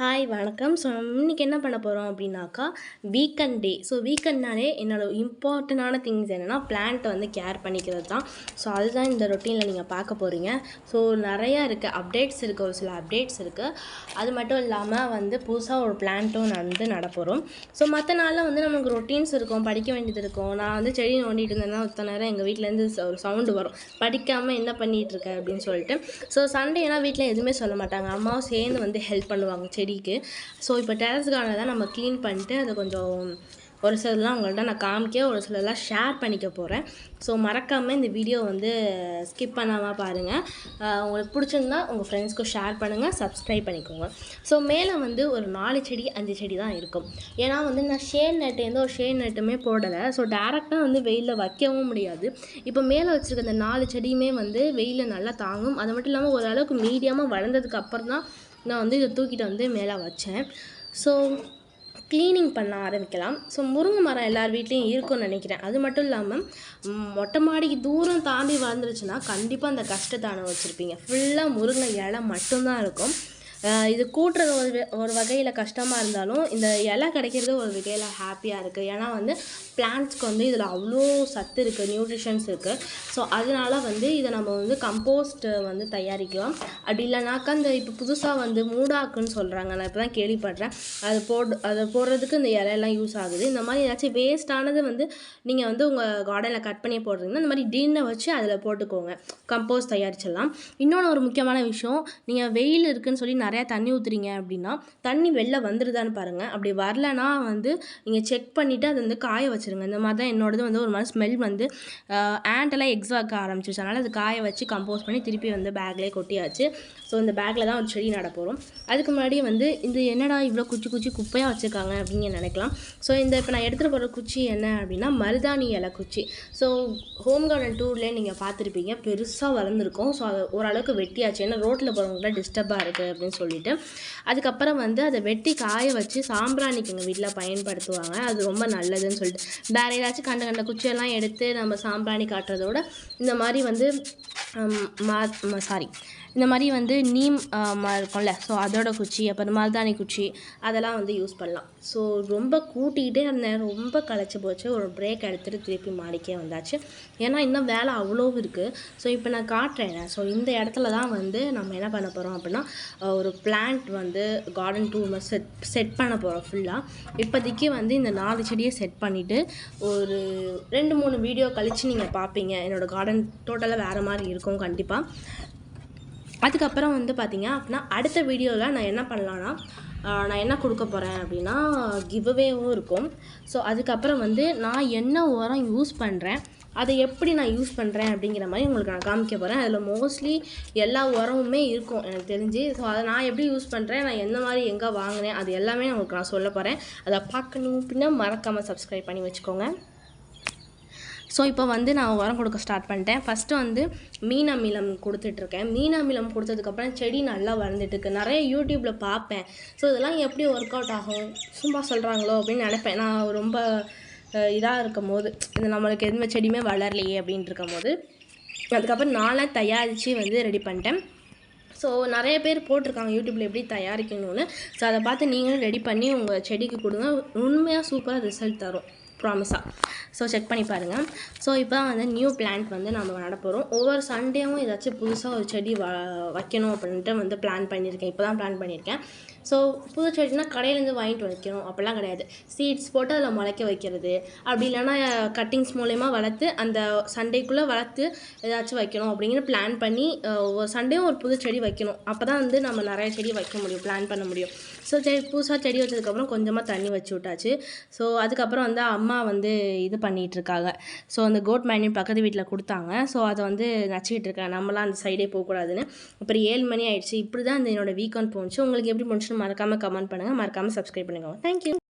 Hi வணக்கம். So இன்றைக்கி என்ன பண்ண போகிறோம் அப்படின்னாக்கா வீக்கெண்ட் டே ஸோ வீக்கெண்ட்னாலே என்னோடய இம்பார்ட்டண்டான திங்ஸ் என்னென்னா பிளான்ட்டை வந்து கேர் பண்ணிக்கிறது தான். ஸோ அதுதான் இந்த ரொட்டீனில் நீங்கள் பார்க்க போகிறீங்க ஸோ நிறையா இருக்குது அப்டேட்ஸ் இருக்குது ஒரு சில அப்டேட்ஸ் இருக்குது அது மட்டும் இல்லாமல் வந்து புதுசாக ஒரு பிளான்ட்டும் வந்து நடப்போகிறோம் ஸோ மற்ற நாளில் வந்து நமக்கு ரொட்டீன்ஸ் இருக்கும். படிக்க வேண்டியது இருக்கும். நான் வந்து செடி நோண்டிட்டு இருந்தேன்னா ஒத்த நேரம் எங்கள் வீட்டிலேருந்து ஒரு சவுண்டு வரும். படிக்காமல் என்ன பண்ணிகிட்ருக்க அப்படின்னு சொல்லிட்டு. ஸோ சண்டேனால் வீட்டில் எதுவுமே சொல்ல மாட்டாங்க. அம்மாவும் சேர்ந்து வந்து ஹெல்ப் பண்ணுவாங்க. செடி செடிக்கு ஸோ இப்போ டெரஸ் கார்டனை தான் நம்ம க்ளீன் பண்ணிட்டு அதை கொஞ்சம் ஒரு சிலதெல்லாம் உங்கள்கிட்ட நான் காமிக்க ஒரு சிலதெல்லாம் ஷேர் பண்ணிக்க போகிறேன் ஸோ மறக்காமல் இந்த வீடியோ வந்து ஸ்கிப் பண்ணாமல் பாருங்கள் உங்களுக்கு பிடிச்சிருந்தா உங்கள் ஃப்ரெண்ட்ஸ்க்கும் ஷேர் பண்ணுங்கள் சப்ஸ்கிரைப் பண்ணிக்கோங்க. ஸோ மேலே வந்து ஒரு நாலு செடி அஞ்சு செடி தான் இருக்கும். ஏன்னா வந்து நான் ஷேட் நட்டு ஒரு ஷேட் நட்டுமே போடலை. ஸோ டேரெக்டாக வந்து வெயிலில் வைக்கவும் முடியாது. இப்போ மேலே வச்சுருக்க இந்த நாலு செடியுமே வந்து வெயிலில் நல்லா தாங்கும். அது மட்டும் இல்லாமல் ஓரளவுக்கு மீடியமாக வளர்ந்ததுக்கு அப்புறம் தான் நான் வந்து இதை தூக்கிட்டு வந்து மேலே வச்சேன். ஸோ க்ளீனிங் பண்ண ஆரம்பிக்கலாம். ஸோ முருங்கை மரம் எல்லார் வீட்லேயும் இருக்கும்னு நினைக்கிறேன். அது மட்டும் இல்லாமல் மொட்டை மாடிக்கு தூரம் தாண்டி வளர்ந்துருச்சுன்னா கண்டிப்பாக அந்த கஷ்டத்தை அனுபவிச்சிருப்பீங்க ஃபுல்லாக முருங்கை இலை மட்டும்தான் இருக்கும். இது கூட்டுறது ஒரு ஒரு வகையில் கஷ்டமாக இருந்தாலும் இந்த இலை கிடைக்கிறது ஒரு வகையில் ஹாப்பியாக இருக்குது ஏன்னா வந்து பிளான்ட்ஸ்க்கு வந்து இதில் அவ்வளோ சத்து இருக்குது நியூட்ரிஷன்ஸ் இருக்குது ஸோ அதனால வந்து இதை நம்ம வந்து கம்போஸ்ட் வந்து தயாரிக்கலாம். அப்படி இல்லைனாக்கா இந்த இப்போ புதுசாக வந்து மூடாக்குன்னு சொல்கிறாங்க நான் இப்போ தான் கேள்விப்படுறேன். அது போடு அதை போடுறதுக்கு இந்த இலையெல்லாம் யூஸ் ஆகுது. இந்த மாதிரி ஏதாச்சும் வேஸ்ட்டானது வந்து நீங்கள் வந்து உங்கள் கார்டனில் கட் பண்ணி போடுறீங்கன்னா இந்த மாதிரி டின்னை வச்சு அதில் போட்டுக்கோங்க. கம்போஸ்ட் தயாரிச்சிடலாம். இன்னொன்று ஒரு முக்கியமான விஷயம் நீங்கள் வெயில் இருக்குதுன்னு சொல்லி நிறையா தண்ணி ஊற்றுறீங்க அப்படின்னா தண்ணி வெளில வந்துடுதான்னு பாருங்கள் அப்படி வரலனா வந்து நீங்கள் செக் பண்ணிவிட்டு அதை வந்து காய வச்சுருங்க. இந்த மாதிரி தான் என்னோடது வந்து ஒரு மாதிரி ஸ்மெல் வந்து ஆண்டெல்லாம் எக்ஸ் ஆக்க ஆரம்பிச்சிருச்சு. அதனால் அது காய வச்சு கம்போஸ் பண்ணி திருப்பி வந்து பேக்லேயே கொட்டியாச்சு. ஸோ இந்த பேக்கில் தான் ஒரு செடி நட போகிறோம் அதுக்கு முன்னாடி வந்து இந்த என்னடா இவ்வளோ குச்சி குச்சி குப்பையாக வச்சுருக்காங்க அப்படின்னு நினைக்கலாம். ஸோ இந்த இப்போ நான் எடுத்துகிட்டு போகிற குச்சி என்ன அப்படின்னா மருதாணி இலை குச்சி. ஸோ ஹோம் கார்டன் டூர்லேயே நீங்கள் பார்த்துருப்பீங்க. பெருசாக வளர்ந்துருக்கும். ஸோ அதை ஓரளவுக்கு வெட்டியாச்சு. ஏன்னா ரோட்டில் போகிறவங்களாம் டிஸ்டர்பாக இருக்குது அப்படின்னு சொல்லிட்டு. அதுக்கப்புறம் வந்து அதை வெட்டி காய வச்சு சாம்பிராணிக்கு எங்கள் வீட்டில் பயன்படுத்துவாங்க. அது ரொம்ப நல்லதுன்னு சொல்லிட்டு. வேறு ஏதாச்சும் கண்ட கண்ட குச்சியெல்லாம் எடுத்து நம்ம சாம்பிராணி காட்டுறதோட இந்த மாதிரி வந்து மா சாரி இந்த மாதிரி வந்து நீம் இருக்கும்ல ஸோ அதோட குச்சி அப்புறம் மருதாணி குச்சி அதெல்லாம் வந்து யூஸ் பண்ணலாம். ஸோ ரொம்ப கூட்டிகிட்டே இருந்தேன் ரொம்ப களைச்சி போச்சு. ஒரு பிரேக் எடுத்துகிட்டு திருப்பி மாடிக்கே வந்தாச்சு. ஏன்னா இன்னும் வேலை அவ்வளோ இருக்குது ஸோ இப்போ நான் காட்டுறேன். ஸோ இந்த இடத்துல தான் வந்து நம்ம என்ன பண்ண போகிறோம் அப்படின்னா ஒரு பிளான்ட் வந்து கார்டன் டூர் செட் செட் பண்ண போகிறோம் ஃபுல்லாக இப்போதைக்கு வந்து இந்த நாலு செடியை செட் பண்ணிவிட்டு ஒரு ரெண்டு மூணு வீடியோ கழித்து நீங்கள் பார்ப்பீங்க. என்னோடய கார்டன் டோட்டலாக வேறு மாதிரி இருக்கும் கண்டிப்பாக அதுக்கப்புறம் வந்து பார்த்திங்க அப்படின்னா அடுத்த வீடியோவில் நான் என்ன பண்ணலான்னா நான் என்ன கொடுக்க போகிறேன் அப்படின்னா கிவ்அவேவும் இருக்கும். ஸோ அதுக்கப்புறம் வந்து நான் என்ன உரம் யூஸ் பண்ணுறேன் அதை எப்படி நான் யூஸ் பண்ணுறேன் அப்படிங்கிற மாதிரி உங்களுக்கு நான் காமிக்க போகிறேன் அதில் மோஸ்ட்லி எல்லா உரமுமே இருக்கும் எனக்கு தெரிஞ்சு. ஸோ அதை நான் எப்படி யூஸ் பண்ணுறேன் நான் எந்த மாதிரி எங்கே வாங்கினேன் அது எல்லாமே உங்களுக்கு நான் சொல்ல போகிறேன் அதை பார்க்கணும் அப்படின்னா மறக்காமல் சப்ஸ்கிரைப் பண்ணி வச்சுக்கோங்க. ஸோ இப்போ வந்து நான் உரம் கொடுக்க ஸ்டார்ட் பண்ணிட்டேன். ஃபஸ்ட்டு வந்து மீன் அமிலம் கொடுத்துட்ருக்கேன். மீன் அமிலம் கொடுத்ததுக்கப்புறம் செடி நல்லா வளர்ந்துட்டுருக்கு. நிறைய யூடியூப்பில் பார்ப்பேன். ஸோ இதெல்லாம் எப்படி ஒர்க் அவுட் ஆகும்? சும்மா சொல்கிறாங்களோ அப்படின்னு நினைப்பேன். நான் ரொம்ப இதாக இருக்கும் போது இந்த நம்மளுக்கு எதுவுமே செடியுமே வளரலையே அப்படின்ட்டு இருக்கும் போது அதுக்கப்புறம் நானே தயாரித்து வந்து ரெடி பண்ணிட்டேன். ஸோ நிறைய பேர் போட்டிருக்காங்க யூடியூப்பில் எப்படி தயாரிக்கணும்னு. ஸோ அதை பார்த்து நீங்களும் ரெடி பண்ணி உங்கள் செடிக்கு கொடுங்க. உண்மையாக சூப்பராக ரிசல்ட் தரும். ப்ராமிஸாக ஸோ செக் பண்ணி பாருங்கள் ஸோ இப்போ வந்து நியூ பிளான்ட் வந்து நம்ம நட போகிறோம் ஒவ்வொரு சண்டேவும் ஏதாச்சும் புதுசாக ஒரு செடி வ வைக்கணும் அப்படின்ட்டு வந்து பிளான் பண்ணியிருக்கேன். இப்போ தான் பிளான் பண்ணியிருக்கேன். ஸோ புது செடினா கடையிலேருந்து வாங்கிட்டு வைக்கணும். அப்படிலாம் கிடையாது. சீட்ஸ் போட்டு அதில் முளைக்க வைக்கிறது. அப்படி இல்லைன்னா கட்டிங்ஸ் மூலயமா வளர்த்து அந்த சண்டேக்குள்ளே வளர்த்து ஏதாச்சும் வைக்கணும் அப்படிங்கிற பிளான் பண்ணி ஒவ்வொரு சண்டேவும் ஒரு புது செடி வைக்கணும். அப்போ தான் வந்து நம்ம நிறைய செடி வைக்க முடியும் பிளான் பண்ண முடியும். ஸோ செடி புதுசாக செடி வச்சதுக்கப்புறம் கொஞ்சமாக தண்ணி வச்சு விட்டாச்சு. ஸோ அதுக்கப்புறம் வந்து அம்மா வந்து இது பண்ணிகிட்ருக்காங்க ஸோ அந்த கோட் மேனியும் பக்கத்து வீட்டில் கொடுத்தாங்க. ஸோ அதை வந்து நச்சிக்கிட்டு இருக்கேன் நம்மளாம் அந்த சைடே போகக்கூடாதுன்னு. அப்புறம் ஏழு மணி ஆயிடுச்சு. இப்படி தான் இந்த என்னோடய வீக்கெண்ட் போணுச்சு உங்களுக்கு எப்படி போணுச்சுன்னு மறக்காமல் கமெண்ட் பண்ணுங்கள் மறக்காமல் சப்ஸ்கிரைப் பண்ணுங்கள் தேங்க்யூ